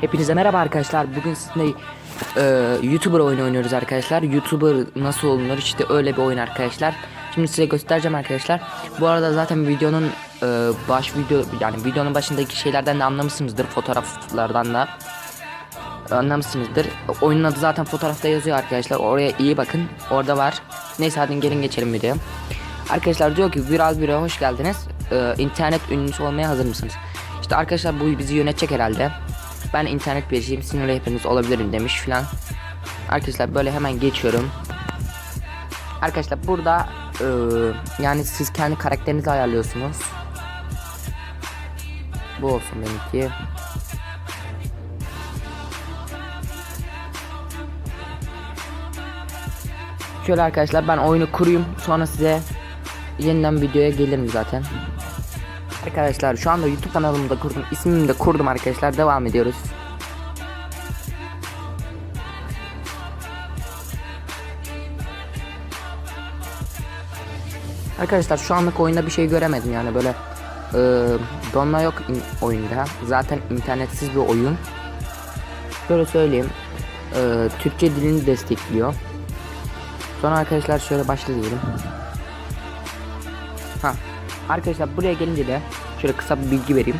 Hepinize merhaba arkadaşlar. Bugün sizinle e, YouTuber oyunu oynuyoruz arkadaşlar. YouTuber nasıl olunur? İşte öyle bir oyun arkadaşlar. Şimdi size göstereceğim arkadaşlar. Bu arada zaten videonun e, baş video yani videonun başındaki şeylerden de anlamışsınızdır. Fotoğraflardan da anlamışsınızdır. Oyunun adı zaten fotoğrafta yazıyor arkadaşlar. Oraya iyi bakın. Orada var. Neyse hadi gelin geçelim videoya. Arkadaşlar diyor ki Viral Büro'ya hoş geldiniz. Ee, internet ünlüsü olmaya hazır mısınız? İşte arkadaşlar bu bizi yönetecek herhalde. Ben internet birisiyim sinirli hepiniz olabilirim demiş filan. Arkadaşlar böyle hemen geçiyorum. Arkadaşlar burada e, yani siz kendi karakterinizi ayarlıyorsunuz. Bu olsun benimki. Şöyle arkadaşlar ben oyunu kurayım sonra size yeniden videoya gelirim zaten. Arkadaşlar şu anda YouTube kanalımı da kurdum. ismimi de kurdum arkadaşlar. Devam ediyoruz. Arkadaşlar şu anlık oyunda bir şey göremedim yani böyle e, donma yok oyunda. Zaten internetsiz bir oyun. Şöyle söyleyeyim. E, Türkçe dilini destekliyor. Sonra arkadaşlar şöyle başlayalım. Ha. Arkadaşlar buraya gelince de şöyle kısa bir bilgi vereyim.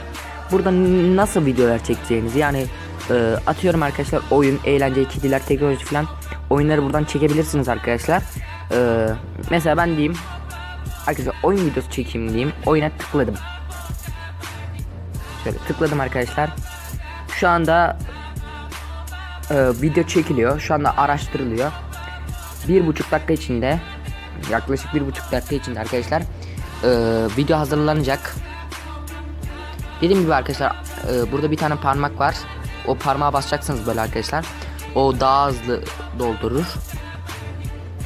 Burada nasıl videolar çekeceğinizi yani e, atıyorum arkadaşlar oyun, eğlence, kediler, teknoloji falan oyunları buradan çekebilirsiniz arkadaşlar. E, mesela ben diyeyim arkadaşlar oyun videosu çekeyim diyeyim. Oyuna tıkladım. Şöyle tıkladım arkadaşlar. Şu anda e, video çekiliyor. Şu anda araştırılıyor. Bir buçuk dakika içinde yaklaşık bir buçuk dakika içinde arkadaşlar e, video hazırlanacak. Dediğim gibi arkadaşlar e, burada bir tane parmak var. O parmağa basacaksınız böyle arkadaşlar. O daha hızlı doldurur.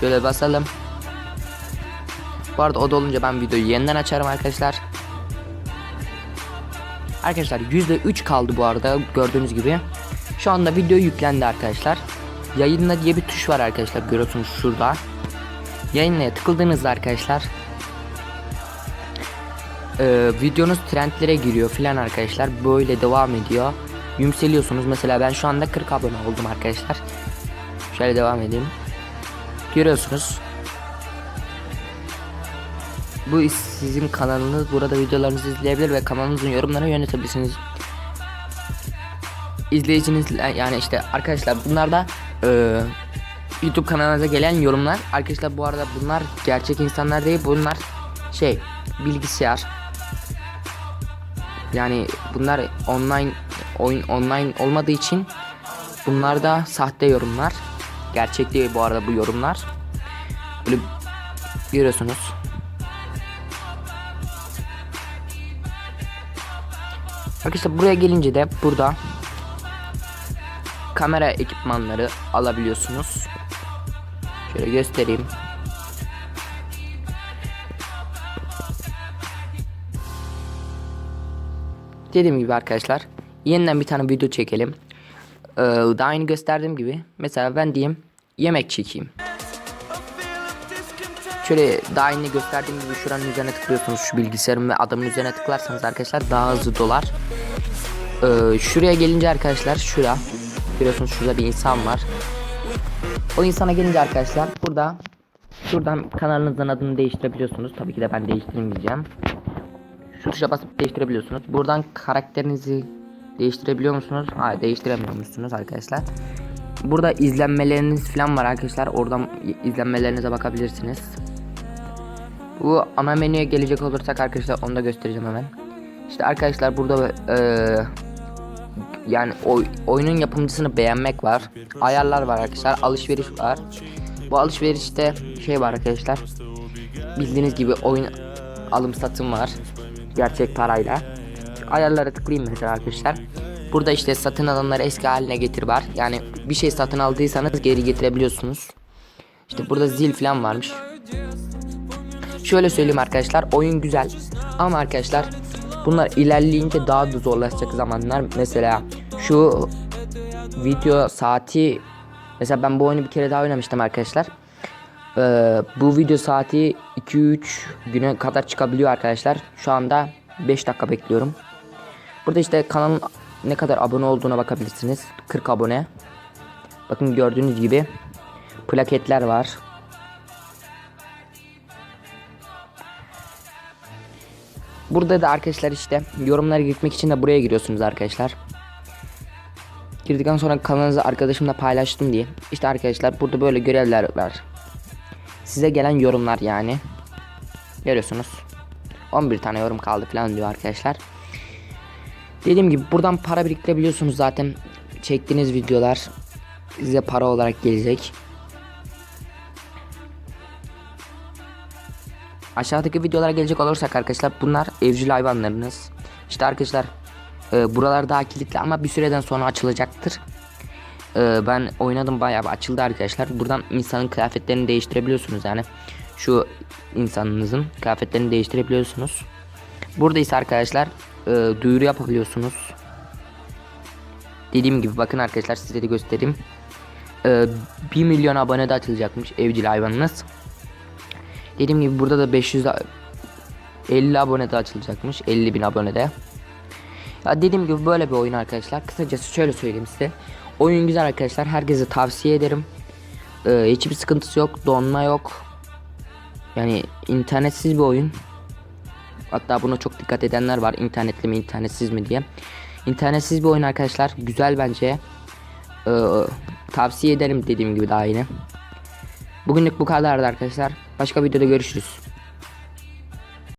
Şöyle basalım. Bu arada o dolunca ben videoyu yeniden açarım arkadaşlar. Arkadaşlar %3 kaldı bu arada gördüğünüz gibi. Şu anda video yüklendi arkadaşlar. Yayınla diye bir tuş var arkadaşlar görüyorsunuz şurada. Yayınlaya tıkladığınızda arkadaşlar e, videonuz trendlere giriyor filan arkadaşlar. Böyle devam ediyor. Yükseliyorsunuz. Mesela ben şu anda 40 abone oldum arkadaşlar. Şöyle devam edeyim. Görüyorsunuz. Bu sizin kanalınız. Burada videolarınızı izleyebilir ve kanalınızın yorumlarına yönetebilirsiniz. İzleyiciniz yani işte arkadaşlar bunlar da e, YouTube kanalınıza gelen yorumlar. Arkadaşlar bu arada bunlar gerçek insanlar değil. Bunlar şey bilgisayar. Yani bunlar online oyun online olmadığı için bunlar da sahte yorumlar. Gerçek değil bu arada bu yorumlar. Böyle görüyorsunuz. Arkadaşlar buraya gelince de burada kamera ekipmanları alabiliyorsunuz. Şöyle göstereyim. Dediğim gibi arkadaşlar yeniden bir tane video çekelim. Ee, daha yeni gösterdiğim gibi mesela ben diyeyim yemek çekeyim. Şöyle daha yeni gösterdiğim gibi şuranın üzerine tıklıyorsunuz şu bilgisayarın ve adamın üzerine tıklarsanız arkadaşlar daha hızlı dolar. Ee, şuraya gelince arkadaşlar şura görüyorsunuz şurada bir insan var. O insana gelince arkadaşlar burada şuradan kanalınızın adını değiştirebiliyorsunuz. Tabii ki de ben değiştirmeyeceğim. Şu tuşa basıp değiştirebiliyorsunuz. Buradan karakterinizi değiştirebiliyor musunuz? Hayır değiştiremiyor musunuz arkadaşlar. Burada izlenmeleriniz falan var arkadaşlar. Oradan izlenmelerinize bakabilirsiniz. Bu ana menüye gelecek olursak arkadaşlar onu da göstereceğim hemen. İşte arkadaşlar burada eee yani oy, oyunun yapımcısını beğenmek var. Ayarlar var arkadaşlar. Alışveriş var. Bu alışverişte şey var arkadaşlar. Bildiğiniz gibi oyun alım satım var. Gerçek parayla. Ayarlara tıklayayım mesela arkadaşlar. Burada işte satın alanları eski haline getir var. Yani bir şey satın aldıysanız geri getirebiliyorsunuz. İşte burada zil falan varmış. Şöyle söyleyeyim arkadaşlar oyun güzel ama arkadaşlar bunlar ilerleyince daha da zorlaşacak zamanlar. Mesela şu video saati mesela ben bu oyunu bir kere daha oynamıştım arkadaşlar. Ee, bu video saati 2-3 güne kadar çıkabiliyor arkadaşlar. Şu anda 5 dakika bekliyorum. Burada işte kanalın ne kadar abone olduğuna bakabilirsiniz. 40 abone. Bakın gördüğünüz gibi plaketler var. Burada da arkadaşlar işte yorumlara gitmek için de buraya giriyorsunuz arkadaşlar. Girdikten sonra kanalınızı arkadaşımla paylaştım diye. İşte arkadaşlar burada böyle görevler var. Size gelen yorumlar yani. Görüyorsunuz. 11 tane yorum kaldı falan diyor arkadaşlar. Dediğim gibi buradan para biriktirebiliyorsunuz zaten. Çektiğiniz videolar size para olarak gelecek. Aşağıdaki videolara gelecek olursak arkadaşlar bunlar evcil hayvanlarınız. İşte arkadaşlar e, buralar daha kilitli ama bir süreden sonra açılacaktır. E, ben oynadım bayağı açıldı arkadaşlar. Buradan insanın kıyafetlerini değiştirebiliyorsunuz yani. Şu insanınızın kıyafetlerini değiştirebiliyorsunuz. Burada ise arkadaşlar e, duyuru yapabiliyorsunuz. Dediğim gibi bakın arkadaşlar size de göstereyim. E, 1 milyon abone de açılacakmış evcil hayvanınız. Dediğim gibi burada da 500 50 abone de açılacakmış. 50 bin abone de. Ya dediğim gibi böyle bir oyun arkadaşlar. Kısacası şöyle söyleyeyim size. Oyun güzel arkadaşlar. Herkese tavsiye ederim. Ee, hiçbir sıkıntısı yok. Donma yok. Yani internetsiz bir oyun. Hatta buna çok dikkat edenler var. İnternetli mi internetsiz mi diye. İnternetsiz bir oyun arkadaşlar. Güzel bence. Ee, tavsiye ederim dediğim gibi daha yine. Bugünlük bu kadardı arkadaşlar. Başka videoda görüşürüz.